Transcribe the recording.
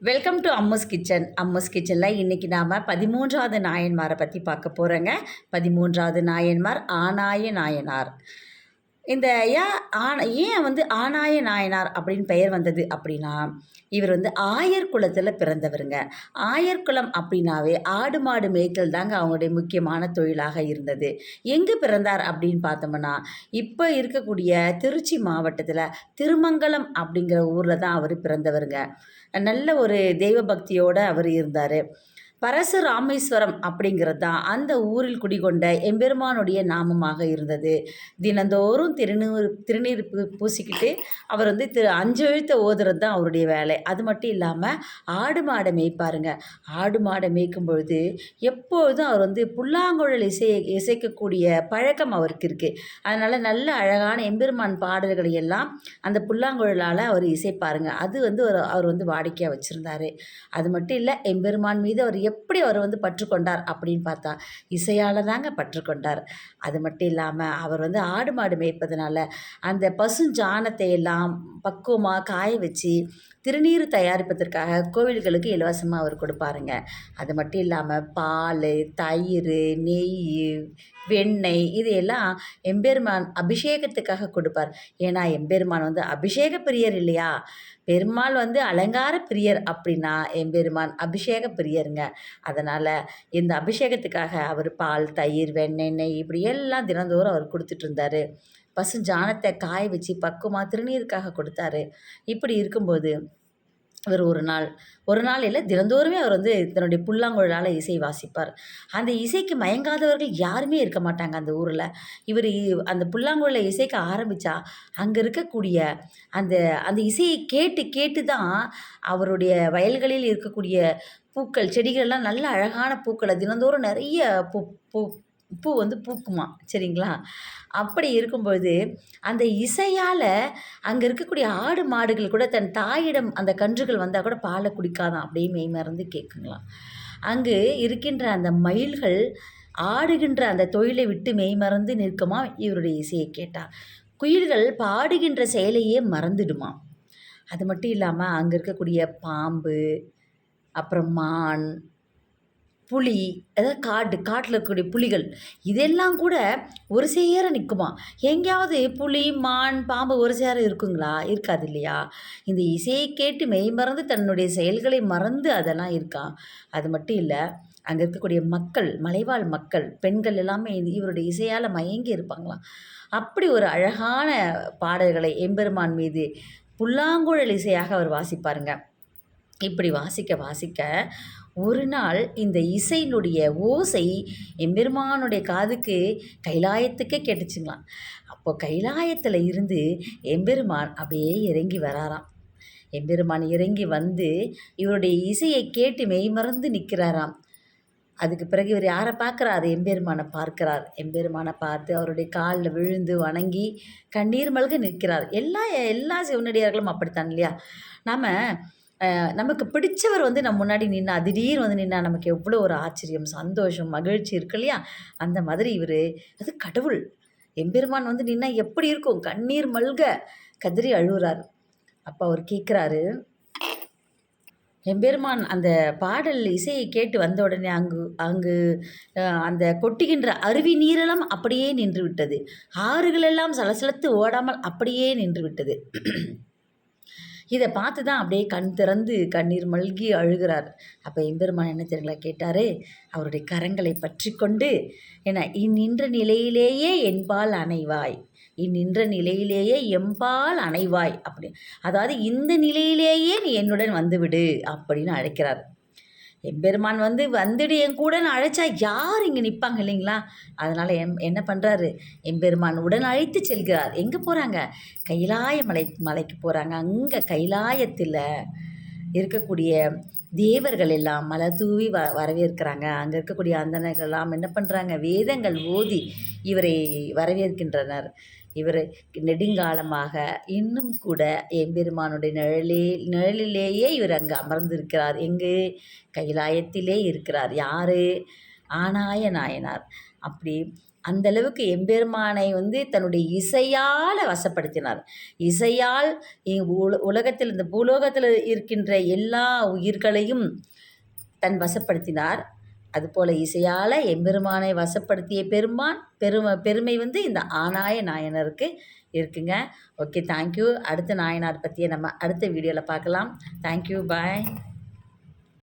Welcome to Amma's kitchen Amma's கிச்சனில் இன்றைக்கி நாம் பதிமூன்றாவது நாயன்மாரை பற்றி பார்க்க போகிறோங்க பதிமூன்றாவது நாயன்மார் ஆனாய நாயனார். இந்த ஏன் ஆன ஏன் வந்து ஆனாய நாயனார் அப்படின்னு பெயர் வந்தது அப்படின்னா இவர் வந்து ஆயர் குலத்தில் பிறந்தவருங்க. ஆயர் குலம் அப்படின்னாவே ஆடு மாடு மேய்த்தல் தாங்க அவங்களுடைய முக்கியமான தொழிலாக இருந்தது. எங்கே பிறந்தார் அப்படின்னு பார்த்தோம்னா இப்போ இருக்கக்கூடிய திருச்சி மாவட்டத்தில் திருமங்கலம் அப்படிங்கிற ஊரில் தான் அவர் பிறந்தவருங்க. நல்ல ஒரு தெய்வ பக்தியோடு அவர் இருந்தார். பரசுராமேஸ்வரம் அப்படிங்கிறது தான் அந்த ஊரில் குடிகொண்ட எம்பெருமானுடைய நாமமாக இருந்தது. தினந்தோறும் திருநீர் திருநீர் பூ பூசிக்கிட்டு அவர் வந்து திரு அஞ்சு எழுத்த ஓதுறது தான் அவருடைய வேலை. அது மட்டும் இல்லாமல் ஆடு மாடை மேய்ப்பாருங்க. ஆடு மாடை மேய்க்கும் பொழுது எப்பொழுதும் அவர் வந்து புல்லாங்குழல் இசை இசைக்கக்கூடிய பழக்கம் அவருக்கு இருக்குது அதனால் நல்ல அழகான எம்பெருமான் பாடல்களை எல்லாம் அந்த புல்லாங்குழலால் அவர் இசைப்பாருங்க. அது வந்து ஒரு அவர் வந்து வாடிக்கையாக வச்சுருந்தாரு. அது மட்டும் இல்லை எம்பெருமான் மீது அவர் எப் எப்படி அவர் வந்து பற்றுக்கொண்டார் அப்படின்னு பார்த்தா இசையால் தாங்க பற்றுக்கொண்டார். அது மட்டும் இல்லாமல் அவர் வந்து ஆடு மாடு மேய்ப்பதனால அந்த பசுஞ்சாணத்தை எல்லாம் பக்குவமாக காய வச்சு திருநீர் தயாரிப்பதற்காக கோவில்களுக்கு இலவசமாக அவர் கொடுப்பாருங்க. அது மட்டும் இல்லாமல் பால் தயிர் நெய் வெண்ணெய் இதையெல்லாம் எம்பெருமான் அபிஷேகத்துக்காக கொடுப்பார். ஏன்னா எம்பெருமான் வந்து அபிஷேக பிரியர் இல்லையா? பெருமாள் வந்து அலங்கார பிரியர் அப்படின்னா எம்பெருமான் அபிஷேக பிரியருங்க. அதனால் இந்த அபிஷேகத்துக்காக அவர் பால் தயிர் வெண்ணெய் இப்படி எல்லாம் தினந்தோறும் அவர் கொடுத்துட்டு இருந்தார் பசுஞ்சாணத்தை காய வச்சு பக்குவமாக திருநீருக்காக கொடுத்தாரு. இப்படி இருக்கும்போது அவர் ஒரு நாள் ஒரு நாள் இல்லை தினந்தோறுமே அவர் வந்து தன்னுடைய புல்லாங்குழலால் இசை வாசிப்பார். அந்த இசைக்கு மயங்காதவர்கள் யாருமே இருக்க மாட்டாங்க அந்த ஊரில். இவர் அந்த புல்லாங்குழலை இசைக்க ஆரம்பித்தா அங்கே இருக்கக்கூடிய அந்த அந்த இசையை கேட்டு கேட்டு தான் அவருடைய வயல்களில் இருக்கக்கூடிய பூக்கள் செடிகள்லாம் நல்ல அழகான பூக்களை. தினந்தோறும் நிறைய பூ பூ பூ வந்து பூக்குமா? சரிங்களா? அப்படி இருக்கும்பொழுது அந்த இசையால் அங்கே இருக்கக்கூடிய ஆடு மாடுகள் கூட தன் தாயிடம் அந்த கன்றுகள் வந்தால் கூட பாலை குடிக்காதான் அப்படியே மெய் மறந்து கேட்குங்களாம் அங்கு இருக்கின்ற அந்த மயில்கள் ஆடுகின்ற அந்த தொழிலை விட்டு மெய் மறந்து நிற்குமா? இவருடைய இசையை கேட்டால் குயில்கள் பாடுகின்ற செயலையே மறந்துடுமா? அது மட்டும் இல்லாமல் அங்கே இருக்கக்கூடிய பாம்பு அப்புறம் மான் புலி அதாவது காடு காட்டில் இருக்கக்கூடிய புலிகள் இதெல்லாம் கூட ஒரு சேர நிற்குமா எங்கேயாவது புலி மான் பாம்பு ஒரு சேர இருக்குங்களா? இருக்காது இல்லையா? இந்த இசையை கேட்டு மெய் மறந்து தன்னுடைய செயல்களை மறந்து அதெல்லாம் இருக்கா? அது மட்டும் இல்லை அங்கே இருக்கக்கூடிய மக்கள் மலைவாழ் மக்கள் பெண்கள் எல்லாமே இவருடைய இசையால் மயங்கி இருப்பாங்களாம். அப்படி ஒரு அழகான பாடல்களை எம்பெருமான் மீது புல்லாங்குழல் இசையாக அவர் வாசிப்பாருங்க. இப்படி வாசிக்க வாசிக்க ஒரு நாள் இந்த இசையினுடைய ஓசை எம்பெருமானுடைய காதுக்கு கைலாயத்துக்கே கேட்டுச்சுங்களாம். அப்போ கைலாயத்தில் இருந்து எம்பெருமான் அப்படியே இறங்கி வராராம். எம்பெருமான் இறங்கி வந்து இவருடைய இசையை கேட்டு மெய்மறந்து நிற்கிறாராம் அதுக்கு பிறகு இவர் யாரை பார்க்குறாரு? எம்பெருமானை பார்க்கிறார். எம்பெருமானை பார்த்து அவருடைய காலில் விழுந்து வணங்கி கண்ணீர் மல்க நிற்கிறார். எல்லா எல்லா சிவனடியார்களும் அப்படித்தான் இல்லையா? நாம் நமக்கு பிடிச்சவர் வந்து நம்ம முன்னாடி நின்னா திடீர்னு வந்து நின்னா நமக்கு எவ்வளோ ஒரு ஆச்சரியம் சந்தோஷம் மகிழ்ச்சி இருக்கு இல்லையா? அந்த மாதிரி இவர். அது கடவுள். எம்பெருமான் வந்து நின்னா எப்படி இருக்கும்? கண்ணீர் மல்க. கதறி அழுகுறார் அப்போ அவர் கேட்குறாரு எம்பெருமான் அந்த பாடல் இசையை கேட்டு வந்த உடனே அங்கு அங்கு அந்த கொட்டுகின்ற அருவி நீரெல்லாம் அப்படியே நின்று விட்டது. ஆறுகளெல்லாம் சலசலத்து ஓடாமல் அப்படியே நின்று விட்டது. இதை பார்த்து தான் அப்படியே கண் திறந்து கண்ணீர் மல்கி அழுகிறார். அப்போ எம்பெருமான் என்ன தெரியுங்களா கேட்டார்? அவருடைய கரங்களை பற்றி கொண்டு என்ன இந்நின்ற நிலையிலேயே என்பால் அணைவாய். இந்நின்ற நிலையிலேயே எம்பால் அணைவாய். அப்படி அதாவது இந்த நிலையிலேயே நீ என்னுடன் வந்துவிடு அப்படின்னு அழைக்கிறார். எம்பெருமான் வந்து வந்துடு என் கூடன்னு அழைச்சா யார் இங்கே நிற்பாங்க இல்லைங்களா? அதனால் எம் என்ன பண்ணுறாரு எம்பெருமான் உடன் அழைத்து செல்கிறார். எங்கே போகிறாங்க கைலாய மலை மலைக்கு போகிறாங்க அங்கே கைலாயத்தில் இருக்கக்கூடிய தேவர்கள் எல்லாம் மலை தூவி வ வரவேற்கிறாங்க. அங்கே இருக்கக்கூடிய அந்தனர்கள்லாம் என்ன பண்ணுறாங்க வேதங்கள் ஓதி இவரை வரவேற்கின்றனர். இவர் நெடுங்காலமாக இன்னும் கூட எம்பெருமானுடைய நிழலே நிழலிலேயே இவர் அங்கே அமர்ந்திருக்கிறார். எங்கு? கைலாயத்திலே இருக்கிறார். யார்? ஆனாய நாயனார். அப்படி அந்த அளவுக்கு எம்பெருமானை வந்து தன்னுடைய இசையால் வசப்படுத்தினார். இசையால் உல உலகத்தில் இந்த பூலோகத்தில் இருக்கின்ற எல்லா உயிர்களையும் தன் வசப்படுத்தினார். அதுபோல் இசையால் எம்பெருமானை வசப்படுத்திய பெருமான் பெருமை பெருமை வந்து இந்த ஆணாய நாயனருக்கு இருக்குங்க. ஓகே தேங்க்யூ அடுத்த நாயனார் பற்றிய நம்ம அடுத்த வீடியோவில் பார்க்கலாம். Thank you bye